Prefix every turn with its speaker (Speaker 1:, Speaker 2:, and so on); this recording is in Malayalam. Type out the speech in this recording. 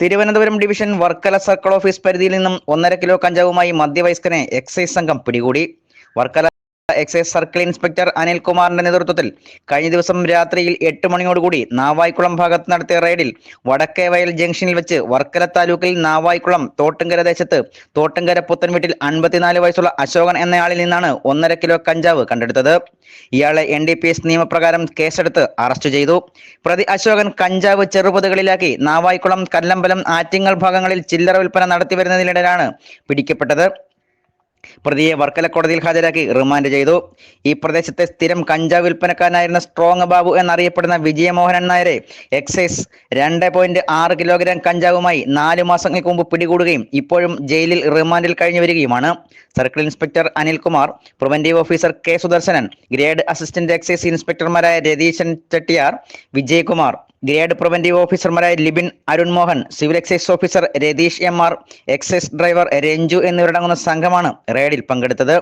Speaker 1: Thiruvananthapuram division Varkala circle office പരിധിയിൽ നിന്നും ഒന്നര കിലോ കഞ്ചാവുമായി മധ്യവയസ്കനെ എക്സൈസ് സംഘം പിടികൂടി. വർക്കല എക്സൈസ് സർക്കിൾ ഇൻസ്പെക്ടർ അനിൽകുമാറിന്റെ നേതൃത്വത്തിൽ കഴിഞ്ഞ ദിവസം രാത്രിയിൽ എട്ട് മണിയോടുകൂടി നാവായിക്കുളം ഭാഗത്ത് നടത്തിയ റെയ്ഡിൽ വടക്കേവയൽ ജംഗ്ഷനിൽ വെച്ച് വർക്കല താലൂക്കിൽ നാവായിക്കുളം തോട്ടുങ്കര ദേശത്ത് തോട്ടുങ്കര പുത്തൻവീട്ടിൽ അൻപത്തിനാല് വയസ്സുള്ള അശോകൻ എന്നയാളിൽ നിന്നാണ് ഒന്നര കിലോ കഞ്ചാവ് കണ്ടെടുത്തത്. ഇയാളെ എൻ ഡി പി എസ് നിയമപ്രകാരം കേസെടുത്ത് അറസ്റ്റ് ചെയ്തു. പ്രതി അശോകൻ കഞ്ചാവ് ചെറുപതുകളിലാക്കി നാവായിക്കുളം കല്ലമ്പലം ആറ്റിങ്ങൽ ഭാഗങ്ങളിൽ ചില്ലറ വിൽപ്പന നടത്തിവരുന്നതിനിടയിലാണ് പിടിക്കപ്പെട്ടത്. പ്രതിയെ വർക്കല കോടതിയിൽ ഹാജരാക്കി റിമാൻഡ് ചെയ്തു. ഈ പ്രദേശത്തെ സ്ഥിരം കഞ്ചാവ് വിൽപ്പനക്കാരനായിരുന്ന സ്ട്രോങ് ബാബു എന്നറിയപ്പെടുന്ന വിജയമോഹനൻ നായരെ എക്സൈസ് രണ്ട് പോയിന്റ് ആറ് കിലോഗ്രാം കഞ്ചാവുമായി നാലു മാസങ്ങൾക്ക് മുമ്പ് പിടികൂടുകയും ഇപ്പോഴും ജയിലിൽ റിമാൻഡിൽ കഴിഞ്ഞു വരികയുമാണ്. Circle inspector Anilkumar preventive officer K Sudarsanan grade assistant excise ഇൻസ്പെക്ടർമാരായ Ratheeshan Chettiar Vijayakumar grade preventive ഓഫീസർമാരായ Libin Arun Mohan civil excise officer Ratheesh M R excise driver Renju എന്നിവരടങ്ങുന്ന സംഘമാണ് റെയ്ഡിൽ പങ്കെടുത്തത്.